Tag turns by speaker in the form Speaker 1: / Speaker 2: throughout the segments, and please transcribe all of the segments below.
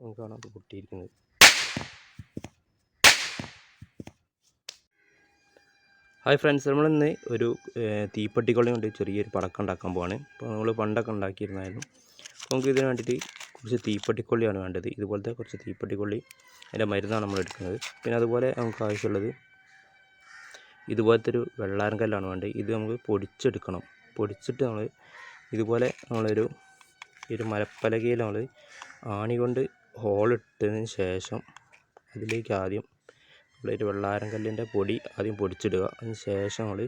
Speaker 1: നമുക്കാണ് അത് പൊട്ടിയിരിക്കുന്നത്. Hi friends നമ്മളിന്ന് ഒരു ഏർ, തീപ്പെട്ടിക്കൊള്ളി കൊണ്ട് ചെറിയൊരു പടക്കം ഉണ്ടാക്കാൻ പോവാണ്. അപ്പോൾ നമ്മൾ പണ്ടൊക്കെ ഉണ്ടാക്കിയിരുന്നായിരുന്നു. നമുക്ക് ഇതിന് വേണ്ടിയിട്ട് കുറച്ച് തീപ്പെട്ടിക്കൊള്ളിയാണ് വേണ്ടത്. ഇതുപോലത്തെ കുറച്ച് തീപ്പെട്ടിക്കൊള്ളി അതിന്റെ മരുന്നാണ് നമ്മൾ എടുക്കുന്നത്. പിന്നെ അതുപോലെ നമുക്ക് ആവശ്യമുള്ളത് ഇതുപോലത്തെ ഒരു വെള്ളാരം കല്ലാണ് വേണ്ടത്. ഇത് നമുക്ക് പൊടിച്ചെടുക്കണം. പൊടിച്ചിട്ട് നമ്മൾ ഇതുപോലെ നമ്മളൊരു ഒരു മരപ്പലകയിൽ നമ്മൾ ആണി കൊണ്ട് ഹോളിട്ടതിന് ശേഷം അതിലേക്ക് ആദ്യം നമ്മളൊരു വെള്ളാരം കല്ലിന്റെ പൊടി ആദ്യം പൊടിച്ചിടുക. അതിന് ശേഷം നമ്മൾ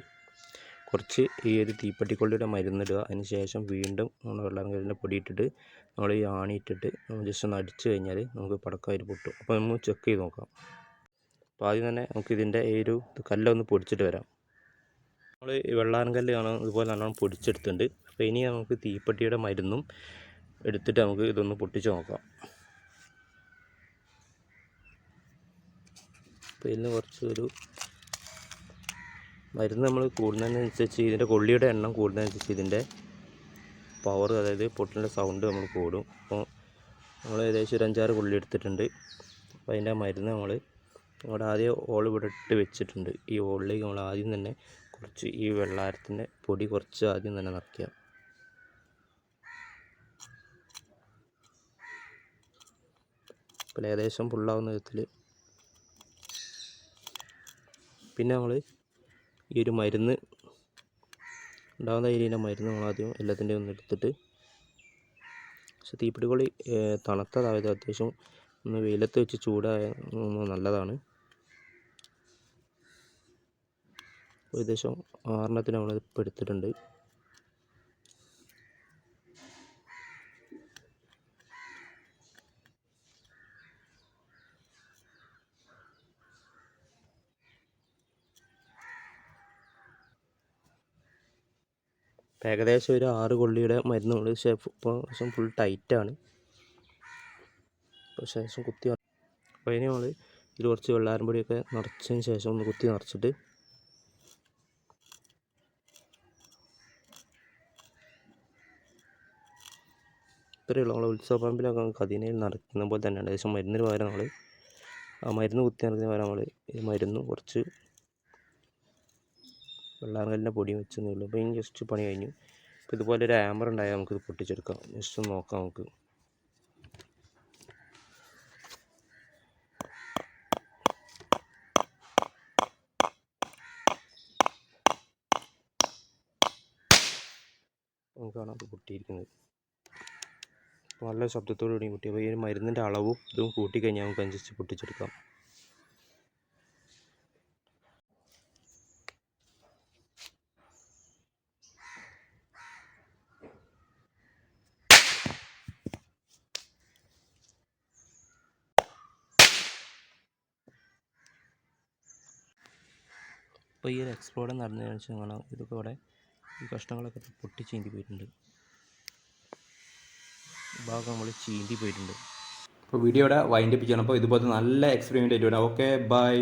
Speaker 1: കുറച്ച് ഈ ഒരു തീപ്പെട്ടിക്കൊള്ളിയുടെ മരുന്നിടുക. അതിന് ശേഷം വീണ്ടും നമ്മൾ വെള്ളാരം കല്ലിന്റെ പൊടി ഇട്ടിട്ട് നമ്മൾ ഈ ആണി ഇട്ടിട്ട് നമ്മൾ ജസ്റ്റ് ഒന്ന് അടിച്ചു കഴിഞ്ഞാൽ നമുക്ക് പടക്കമായിട്ട് പൊട്ടും. അപ്പോൾ നമ്മൾ ചെക്ക് ചെയ്ത് നോക്കാം. അപ്പോൾ ആദ്യം തന്നെ നമുക്ക് ഇതിന്റെ ഈ ഒരു കല്ലൊന്ന് പൊടിച്ചിട്ട് വരാം. നമ്മൾ ഈ വെള്ളാരം കല്ല് കാണാൻ ഇതുപോലെ നല്ലോണം പൊടിച്ചെടുത്തിട്ടുണ്ട്. അപ്പോൾ ഇനി നമുക്ക് തീപ്പെട്ടിയുടെ മരുന്നും എടുത്തിട്ട് നമുക്ക് ഇതൊന്ന് പൊട്ടിച്ച് നോക്കാം. അപ്പോൾ ഇതിന് കുറച്ച് ഒരു മരുന്ന് നമ്മൾ കൂടുന്നതിനനുസരിച്ച് ഇതിന്റെ കൊള്ളിയുടെ എണ്ണം കൂടുന്നതിനനുസരിച്ച് ഇതിന്റെ പവർ അതായത് പൊട്ടിന്റെ സൗണ്ട് നമ്മൾ കൂടും. അപ്പോൾ നമ്മൾ ഏകദേശം ഒരു അഞ്ചാറ് കൊള്ളി എടുത്തിട്ടുണ്ട്. അപ്പോൾ അതിന്റെ മരുന്ന് നമ്മൾ ഇവിടെ ആദ്യം ഓൾ ഇവിടെ ഇട്ട് വെച്ചിട്ടുണ്ട്. ഈ ഓളിലേക്ക് നമ്മൾ ആദ്യം തന്നെ കുറച്ച് ഈ വെള്ളാരത്തിന്റെ പൊടി കുറച്ച് ആദ്യം തന്നെ നിറയ്ക്കുക അപ്പോൾ ഏകദേശം ഫുള്ളാവുന്ന വിധത്തിൽ പിന്നെ നമ്മൾ ഈ ഒരു മരുന്ന് ഉണ്ടാകുന്ന ഏരിയയിലെ മരുന്ന് നമ്മൾ ആദ്യം എല്ലാത്തിന്റെയും ഒന്ന് എടുത്തിട്ട് പക്ഷെ തീപ്പിടിക്കൊള്ളി തണുത്തതായത് അത്യാവശ്യം ഒന്ന് വെയിലത്ത് വെച്ച് ചൂടായ നല്ലതാണ്. ഏകദേശം ആറെണ്ണത്തിന് നമ്മൾ ഇപ്പോൾ എടുത്തിട്ടുണ്ട്. ഏകദേശം ഒരു ആറ് കൊള്ളിയുടെ മരുന്ന് കൊണ്ട് പക്ഷേ ഇപ്പോൾ ശേഷം ഫുൾ ടൈറ്റാണ് ഇപ്പോൾ ശേഷം കുത്തി അപ്പോൾ ഇനി നമ്മൾ ഇതിൽ കുറച്ച് വെള്ളാരം പൊടിയൊക്കെ നിറച്ചതിന് ശേഷം ഒന്ന് കുത്തി നിറച്ചിട്ട് ഇത്രയേ ഉള്ളൂ. നമ്മൾ ഉത്സവ പറമ്പിലൊക്കെ നമുക്ക് അതിനെ നിറയ്ക്കുന്ന പോലെ തന്നെയാണ്. ഏകദേശം മരുന്നിന് പകരം നമ്മൾ ആ മരുന്ന് കുത്തി നിറയ്ക്കുന്ന പകരം നമ്മൾ ഈ മരുന്ന് കുറച്ച് വെള്ളാങ്കലിന്റെ പൊടിയും വെച്ചെന്നേ ഉള്ളൂ. അപ്പോൾ ഇനി ജസ്റ്റ് പണി കഴിഞ്ഞു. അപ്പോൾ ഇതുപോലെ ഒരു ആമർ ഉണ്ടായാൽ നമുക്കിത് പൊട്ടിച്ചെടുക്കാം. ജസ്റ്റ് ഒന്ന് നോക്കാം നമുക്ക്. നമുക്ക് അത് പൊട്ടിയിരിക്കുന്നത്. നല്ല ശബ്ദത്തോടു കൂടി പൊട്ടി. അപ്പോൾ ഈ മരുന്നിന്റെ അളവും ഇതും കൂട്ടിക്കഴിഞ്ഞാൽ നമുക്ക് അനുസരിച്ച് പൊട്ടിച്ചെടുക്കാം. അപ്പോൾ ഈ ഒരു എക്സ്പ്ലോഡ് നടന്നതിന് ശേഷം കാണാം ഇതൊക്കെ ഇവിടെ ഈ കഷ്ണങ്ങളൊക്കെ പൊട്ടി ചീന്തി പോയിട്ടുണ്ട്. ഭാഗം നമ്മൾ ചീന്തി പോയിട്ടുണ്ട്.
Speaker 2: അപ്പോൾ വീഡിയോയുടെ വൈൻഡപ്പ് ചെയ്യണം അപ്പോൾ ഇതുപോലത്തെ നല്ല എക്സ്പീരിയൻസ് ആയിട്ട് വരാം. Okay bye